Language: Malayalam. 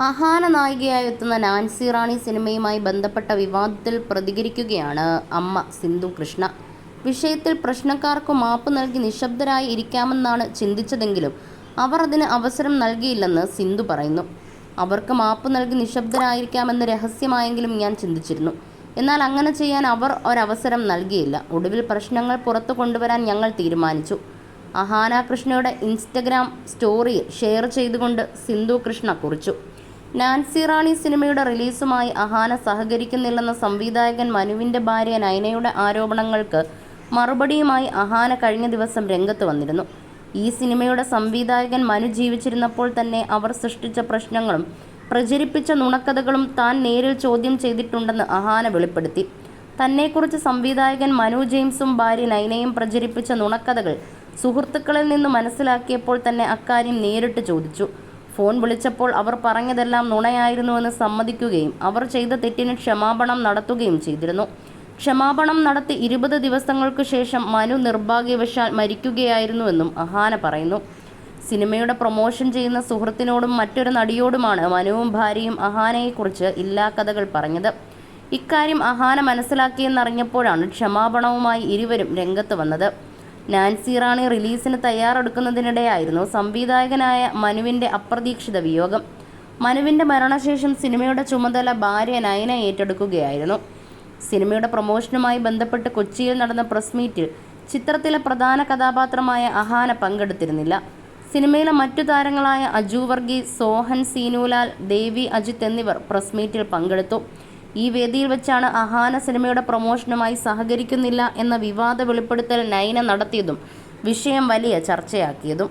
അഹാന നായികയായി എത്തുന്ന നാൻസി റാണി സിനിമയുമായി ബന്ധപ്പെട്ട വിവാദത്തിൽ പ്രതികരിക്കുകയാണ് അമ്മ സിന്ധു കൃഷ്ണ. വിഷയത്തിൽ പ്രശ്നക്കാർക്ക് മാപ്പ് നൽകി നിശബ്ദരായി ഇരിക്കാമെന്നാണ് ചിന്തിച്ചതെങ്കിലും അവർ അതിന് അവസരം നൽകിയില്ലെന്ന് സിന്ധു പറയുന്നു. അവർക്ക് മാപ്പ് നൽകി നിശബ്ദരായിരിക്കാമെന്ന് രഹസ്യമായെങ്കിലും ഞാൻ ചിന്തിച്ചിരുന്നു. എന്നാൽ അങ്ങനെ ചെയ്യാൻ അവർ ഒരവസരം നൽകിയില്ല. ഒടുവിൽ പ്രശ്നങ്ങൾ പുറത്തു കൊണ്ടുവരാൻ ഞങ്ങൾ തീരുമാനിച്ചു. അഹാന കൃഷ്ണയുടെ ഇൻസ്റ്റഗ്രാം സ്റ്റോറിയിൽ ഷെയർ ചെയ്തുകൊണ്ട് സിന്ധു കൃഷ്ണ കുറിച്ചു. നാൻസി റാണി സിനിമയുടെ റിലീസുമായി അഹാന സഹകരിക്കുന്നില്ലെന്ന സംവിധായകൻ മനുവിന്റെ ഭാര്യ നയനയുടെ ആരോപണങ്ങൾക്ക് മറുപടിയുമായി അഹാന കഴിഞ്ഞ ദിവസം രംഗത്ത് വന്നിരുന്നു. ഈ സിനിമയുടെ സംവിധായകൻ മനു ജീവിച്ചിരുന്നപ്പോൾ തന്നെ അവർ സൃഷ്ടിച്ച പ്രശ്നങ്ങളും പ്രചരിപ്പിച്ച നുണക്കഥകളും താൻ നേരിൽ ചോദ്യം ചെയ്തിട്ടുണ്ടെന്ന് അഹാന വെളിപ്പെടുത്തി. തന്നെക്കുറിച്ച് സംവിധായകൻ മനു ജെയിംസും ഭാര്യ നൈനയും പ്രചരിപ്പിച്ച നുണക്കഥകൾ സുഹൃത്തുക്കളിൽ നിന്ന് മനസ്സിലാക്കിയപ്പോൾ തന്നെ അക്കാര്യം നേരിട്ട് ചോദിച്ചു. ഫോൺ വിളിച്ചപ്പോൾ അവർ പറഞ്ഞതെല്ലാം നുണയായിരുന്നുവെന്ന് സമ്മതിക്കുകയും അവർ ചെയ്ത തെറ്റിന് ക്ഷമാപണം നടത്തുകയും ചെയ്തിരുന്നു. ക്ഷമാപണം നടത്തി ഇരുപത് ദിവസങ്ങൾക്ക് ശേഷം മനു നിർഭാഗ്യവശാൽ മരിക്കുകയായിരുന്നുവെന്നും അഹാന പറയുന്നു. സിനിമയുടെ പ്രൊമോഷൻ ചെയ്യുന്ന സുഹൃത്തിനോടും മറ്റൊരു നടിയോടുമാണ് മനുവും ഭാര്യയും അഹാനയെക്കുറിച്ച് ഇല്ലാ കഥകൾ പറഞ്ഞത്. ഇക്കാര്യം അഹാന മനസ്സിലാക്കിയെന്നറിഞ്ഞപ്പോഴാണ് ക്ഷമാപണവുമായി ഇരുവരും രംഗത്ത് വന്നത്. നാൻസി റാണി റിലീസിന് തയ്യാറെടുക്കുന്നതിനിടെയായിരുന്നു സംവിധായകനായ മനുവിന്റെ അപ്രതീക്ഷിത വിയോഗം. മനുവിന്റെ മരണശേഷം സിനിമയുടെ ചുമതല ഭാര്യ നയന ഏറ്റെടുക്കുകയായിരുന്നു. സിനിമയുടെ പ്രൊമോഷനുമായി ബന്ധപ്പെട്ട് കൊച്ചിയിൽ നടന്ന പ്രസ് മീറ്റിൽ ചിത്രത്തിലെ പ്രധാന കഥാപാത്രമായ അഹാന പങ്കെടുത്തിരുന്നില്ല. സിനിമയിലെ മറ്റു താരങ്ങളായ അജു വർഗീസ് സോഹൻ സീനുലാൽ ദേവി അജിത് എന്നിവർ പ്രസ് മീറ്റിൽ പങ്കെടുത്തു. ഈ വേദിയിൽ വെച്ചാണ് അഹാന സിനിമയുടെ പ്രൊമോഷനുമായി സഹകരിക്കുന്നില്ല എന്ന വിവാദ വെളിപ്പെടുത്തൽ നയന നടത്തിയതും വിഷയം വലിയ ചർച്ചയാക്കിയതും.